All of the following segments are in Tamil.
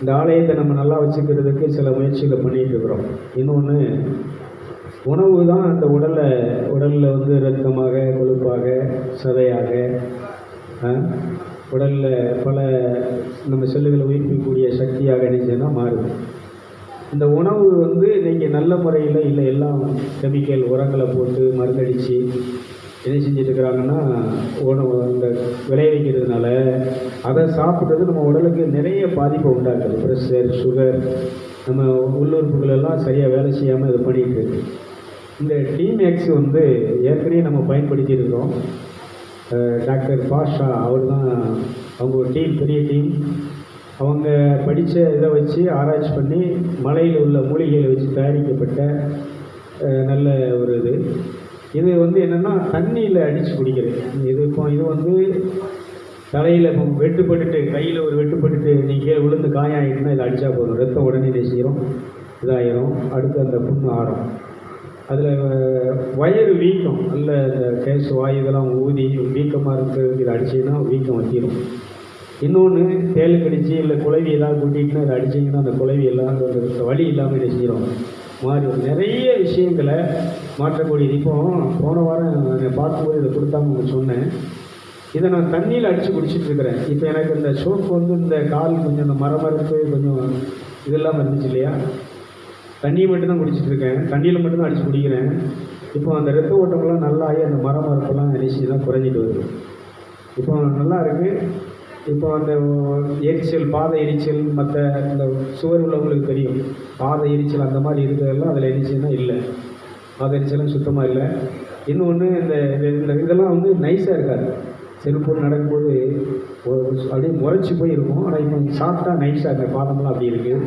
இந்த ஆலயத்தை நம்ம நல்லா வச்சுக்கிறதுக்கு சில முயற்சிகளை பண்ணிட்டு இருக்கிறோம். இன்னொன்று உணவு தான் அந்த உடலை உடலில் வந்து ரத்தமாக கொழுப்பாக சதையாக உடலில் பல நம்ம செல்லுகளை உயிர்ப்பிக்கக்கூடிய சக்தியாக நினைச்சதுன்னா மாறுது. இந்த உணவு வந்து நீங்கள் நல்ல முறையில் இல்லை எல்லாம் கெமிக்கல் உரங்களை போட்டு மருந்தடித்து என்ன செஞ்சுட்டு இருக்கிறாங்கன்னா உணவு இந்த விளைவிக்கிறதுனால அதை சாப்பிட்றது நம்ம உடலுக்கு நிறைய பாதிப்பை உண்டாக்குது. ப்ரெஷர் சுகர் நம்ம உள்ளுறுப்புகள் எல்லாம் சரியாக வேலை செய்யாமல் இது பண்ணிகிட்டு இருக்கு. இந்த டிமேக்ஸ் வந்து ஏற்கனவே நம்ம பயன்படுத்தியிருக்கோம் டாக்டர் பாஷா அவர் தான் அவங்க ஒரு டீம் பெரிய டீம். அவங்க படித்த இதை வச்சு ஆராய்ச்சி பண்ணி மலையில் உள்ள மூலிகைகளை வச்சு தயாரிக்கப்பட்ட நல்ல ஒரு இது. இது வந்து என்னென்னா தண்ணியில் அடித்து குடிக்கிறது. இது இப்போ இது வந்து தலையில் இப்போ வெட்டுப்பட்டுட்டு கையில் ஒரு வெட்டுப்பட்டுட்டு நீங்கள் விழுந்து காயம் ஆகிட்டுனா இதை அடித்தா போதும். ரத்தம் உடனே இதை செய்கிறோம் அடுத்து அந்த புண்ணு ஆறும். அதில் வயிறு வீக்கம். நல்ல இந்த கேஸ் வாயு இதெல்லாம் ஊதி வீக்கமாக இருக்கிறது இதை அடிச்சிங்கன்னா வீக்கம் வத்திரும். இன்னொன்று தேல் கடிச்சு இல்லை குழவி எல்லாம் கூட்டிகிட்டுனா இதை அடிச்சிங்கன்னா அந்த குழவி எல்லாம் அந்த வலி இல்லாமல் என்ன செய்கிறோம் மாறி வரும். நிறைய விஷயங்களை மாற்றக்கூடியது. இப்போ போன வாரம் என்னை பார்க்கும்போது இதை கொடுத்தாங்க உங்களுக்கு சொன்னேன். இதை நான் தண்ணியில் அடித்து குடிச்சிட்டு இருக்கிறேன். இப்போ எனக்கு இந்த சோப்பு வந்து இந்த கால் கொஞ்சம் இந்த மரமறுப்பு கொஞ்சம் இதெல்லாம் இருந்துச்சு இல்லையா? தண்ணியை மட்டும்தான் குடிச்சிட்டு இருக்கேன். தண்ணியில் மட்டும்தான் அடித்து குடிக்கிறேன். இப்போ அந்த ரத்த ஓட்டமெல்லாம் நல்லா ஆகி அந்த மரம் மரப்பெல்லாம் தான் குறைஞ்சிட்டு வருது. இப்போ நல்லா இருக்குது இப்போ அந்த எரிச்சல் பாத எரிச்சல் மற்ற இந்த சுவர் உள்ளவங்களுக்கு தெரியும். பாத எரிச்சல் அந்த மாதிரி இருக்கிறதெல்லாம் அதில் எரிச்சல்னா இல்லை. பாத எரிச்சலும் சுத்தமாக இல்லை. இன்னொன்று இந்த இந்த- இதெல்லாம் வந்து நைஸாக இருக்காது. செருப்போடு நடக்கும்போது ஒரு- அப்படியே முறைச்சி போய் இருக்கும் ஆனால் இப்போ சாப்பிட்டா நைஸாக இருக்க பாதமெல்லாம் அப்படி இருக்குது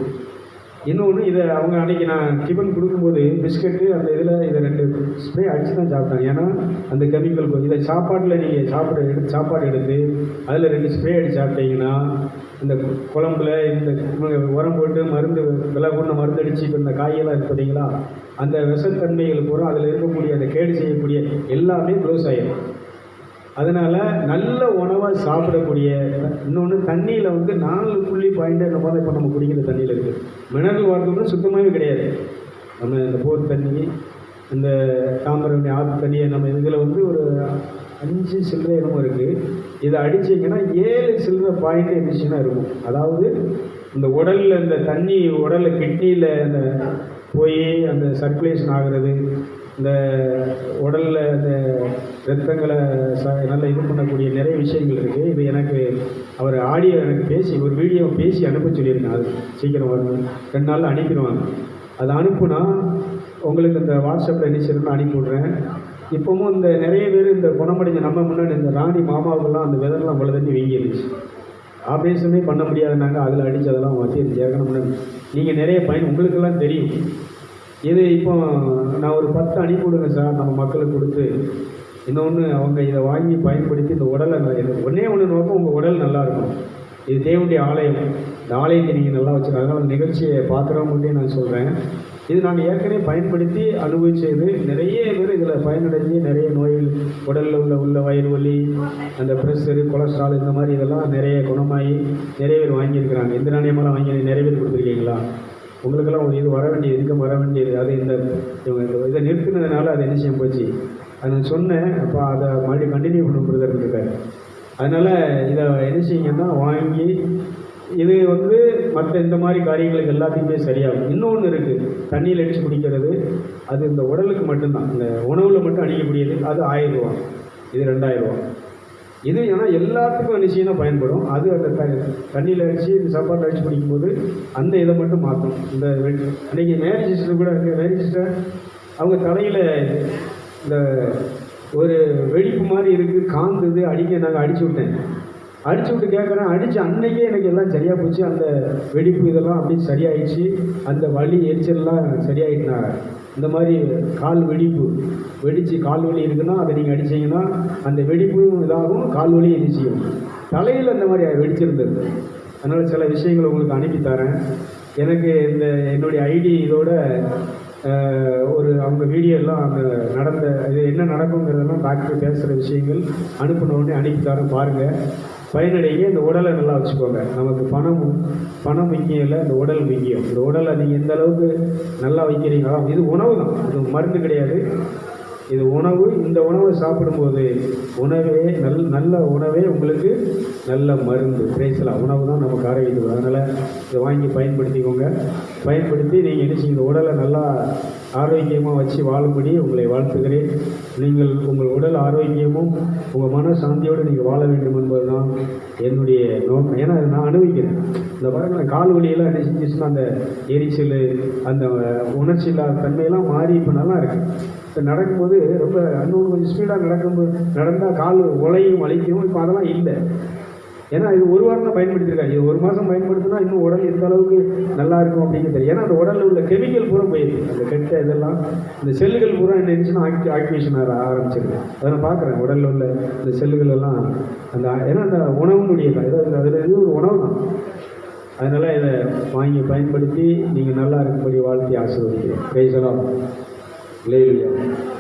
இன்னொன்று இதை அவங்க அன்னைக்கு நான் டிஃபன் கொடுக்கும்போது பிஸ்கட்டு அந்த இதில் இதை ரெண்டு ஸ்ப்ரே அடித்து தான் சாப்பிட்டாங்க. ஏன்னா அந்த கெமிக்கல் இதை சாப்பாட்டில் நீங்கள் சாப்பிட எடுத்து சாப்பாடு எடுத்து அதில் ரெண்டு ஸ்ப்ரே அடித்து சாப்பிட்டீங்கன்னா இந்த குழம்புல இந்த உரம் போட்டு மருந்து விலை கொண்ட மருந்து அடித்து இப்போ இந்த காயெல்லாம் இருக்கு பார்த்தீங்களா? அந்த விஷத்தன்மைகள் பூரா அதில் இருக்கக்கூடிய அந்த கேடு செய்யக்கூடிய எல்லாமே க்ளோஸ் ஆகிடும் அதனால் நல்ல உணவாக சாப்பிடக்கூடிய இன்னொன்று தண்ணியில் வந்து நாலு புள்ளி பாயிண்ட் நம்ம தான் இப்போ நம்ம குடிக்கிற தண்ணியில் இருக்குது மினரல் வாட்டர் சுத்தமாகவே கிடையாது. நம்ம இந்த போர் தண்ணி இந்த தாமரை ஆற்று தண்ணியை நம்ம இதில் வந்து ஒரு அஞ்சு சில்லறை இடமும் இருக்குது இதை அடிச்சிங்கன்னா ஏழு சில்லற பாயிண்ட் இருந்துச்சுன்னா இருக்கும். அதாவது இந்த உடலில் இந்த தண்ணி உடலில் கிட்னியில் அந்த போய் அந்த சர்க்குலேஷன் ஆகிறது இந்த உடலில் இந்த ரத்தங்களை ச நல்லா இது பண்ணக்கூடிய நிறைய விஷயங்கள் இருக்குது இது எனக்கு அவர் ஆடியோ எனக்கு பேசி ஒரு வீடியோ பேசி அனுப்ப சொல்லியிருக்கேன் அது சீக்கிரம் வரும் ரெண்டு நாளில் அனுப்பிடுவாங்க. அது அனுப்புனா உங்களுக்கு இந்த வாட்ஸ்அப்பில் என்ன செய்யணும்னு அனுப்பி விட்றேன். இப்போவும் இந்த நிறைய பேர் இந்த குணமடைஞ்ச நம்ம முன்னாடி இந்த ராணி மாமாவுக்கெல்லாம் அந்த விதரெல்லாம் இவ்வளோ வீங்கிருந்துச்சு ஆப்ரேஷனே பண்ண முடியாதுனாங்க அதில் அடித்து அதெல்லாம் வச்சிருந்துச்சு ஏற்கனவே நீங்கள் நிறைய பயன் உங்களுக்கெல்லாம் தெரியும். இது இப்போ நான் ஒரு பத்து அனுப்பி விடுங்க சார். நம்ம மக்களுக்கு கொடுத்து. இன்னொன்று அவங்க இதை வாங்கி பயன்படுத்தி இந்த உடலை நல்லா எனக்கு ஒன்றே ஒன்று நோக்கம் உங்கள் உடல் நல்லா இருக்கும் இது தேவனுடைய ஆலயம். இந்த ஆலயத்தை நீங்கள் நல்லா வச்சுருக்காங்க அதனால் அந்த நிகழ்ச்சியை பார்க்குறவங்கள்டே நான் சொல்கிறேன் இது நான் ஏற்கனவே பயன்படுத்தி அனுபவிச்சது. நிறைய பேர் இதில் பயனடைஞ்சு நிறைய நோய்கள் உடலில் உள்ள உள்ள வயிறு வலி அந்த ப்ரெஷரு கொலஸ்ட்ரால் இந்த மாதிரி இதெல்லாம் நிறைய குணமாகி நிறைய பேர் வாங்கியிருக்கிறாங்க. இந்த நாணயமெல்லாம் வாங்கி நிறைய பேர் கொடுத்துருக்கீங்களா? உங்களுக்கெல்லாம் ஒரு இது வர வேண்டியது இன்கம் வர வேண்டியது. அது இந்த இவங்க இதை நிறுத்தினதுனால அது என்ன செய்ய போச்சு? அது நான் சொன்னேன் அப்போ அதை மறுபடியும் கண்டினியூ பண்ண பிரதர் இருக்கார் அதனால் இதை என்ன செய்யுங்கன்னா வாங்கி இது வந்து மற்ற இந்த மாதிரி காரியங்களுக்கு எல்லாத்தையுமே சரியாகும். இன்னொன்று இருக்குது தண்ணியில் அடித்து குடிக்கிறது அது இந்த உடலுக்கு மட்டும்தான். இந்த உணவில் மட்டும் அடிக்கக்கூடியது அது ஆயிரம் ரூபா. இது ரெண்டாயிரம் ரூபா. இது ஏன்னா எல்லாத்துக்கும் நிச்சயம் பயன்படும். அது அந்த த தண்ணியில் அடித்து இந்த சாப்பாடு அடித்து குடிக்கும்போது அந்த இதை மட்டும் மாற்றும் இந்த அன்றைக்கி மேரேஜ் சிஸ்டர் கூட இருக்குது மேரேஜ் சிஸ்டர் அவங்க தலையில் இந்த ஒரு வெடிப்பு மாதிரி இருக்குது காந்தது அடிக்க நாங்கள் அடிச்சு விட்டேன். அடிச்சு விட்டு கேட்குறேன் அடித்து அன்னைக்கே எனக்கு எல்லாம் சரியாக போச்சு. அந்த வெடிப்பு இதெல்லாம் அப்படியே சரியாயிடுச்சு. அந்த வலி எரிச்சல்லாம் சரியாயிட்டுனாங்க. இந்த மாதிரி கால் வெடிப்பு வெடித்து கால் வலி இருக்குன்னா அதை நீங்கள் அடிச்சிங்கன்னா அந்த வெடிப்பும் இதாகும் கால் வலி என்ன தலையில் அந்த மாதிரி வெடிச்சிருந்தது. அதனால் சில விஷயங்களை உங்களுக்கு அனுப்பி தரேன் எனக்கு இந்த என்னுடைய ஐடி இதோட ஒரு அவங்க வீடியோ எல்லாம் அந்த நடந்த இது என்ன நடக்குங்கிறதெல்லாம் டாக்டர் பேசுகிற விஷயங்கள் அனுப்பினோடனே உடனே பாருங்கள் பயனடைங்க இந்த உடலை நல்லா வச்சுக்கோங்க. நமக்கு பணம் பணம் முக்கியம் இல்லை இந்த உடல் முக்கியம். இந்த உடலை நீங்கள் எந்த அளவுக்கு நல்லா வைக்கிறீங்களோ இது உணவு தான் இது மருந்து கிடையாது. இது உணவு இந்த உணவை சாப்பிடும்போது உணவே நல் நல்ல உணவே உங்களுக்கு நல்ல மருந்து. பேசலாம் உணவு தான் நமக்கு ஆரோக்கியத்துக்கு அதனால் இதை வாங்கி பயன்படுத்திக்கோங்க. பயன்படுத்தி நீங்கள் என்ன செய்யுங்க உடலை நல்லா ஆரோக்கியமாக வச்சு வாழும்படி உங்களை வாழ்த்துகிறேன். நீங்கள் உங்கள் உடல் ஆரோக்கியமும் உங்கள் மன சாந்தியோடு நீங்கள் வாழ வேண்டும் என்பது தான் என்னுடைய நோக்கம். ஏன்னா அதை நான் அனுபவிக்கிறேன். இந்த பாருங்கள் கால் வலியெல்லாம் என்ன செஞ்சிச்சுன்னா அந்த எரிச்சல் அந்த உணர்ச்சி இல்லாத தன்மையெல்லாம் மாறி இப்போ நல்லா இருக்குது இப்போ நடக்கும்போது ரொம்ப இன்னொன்று கொஞ்சம் ஸ்பீடாக நடக்கும்போது நடந்தால் கால் உலையும் வலிக்கும். இப்போ அதெல்லாம் இல்லை. ஏன்னா இது ஒரு வாரம் தான் பயன்படுத்தியிருக்காங்க இது ஒரு மாதம் பயன்படுத்தினா இன்னும் உடல் எந்த அளவுக்கு நல்லா இருக்கும் அப்படின்னு தெரியும் ஏன்னா அந்த உடலில் உள்ள கெமிக்கல் பூரா போயிருக்கு அந்த கெட்ட இதெல்லாம் இந்த செல்லுகள் பூரா என்ன இருந்துச்சுன்னா ஆக்டி ஆக்டிவேஷன் ஆக ஆரம்பிச்சிருக்கு அதை நான் பார்க்குறேன். உடலில் உள்ள இந்த செல்லுகள் எல்லாம் அந்த ஏன்னா அந்த உணவுனுடைய தான் அதில் இது ஒரு உணவு தான். அதனால் இதை வாங்கி பயன்படுத்தி நீங்கள் நல்லா இருக்கும்படி வாழ்த்தி ஆசீர்வதிக்கிறேன். பேசலாம் Hallelujah.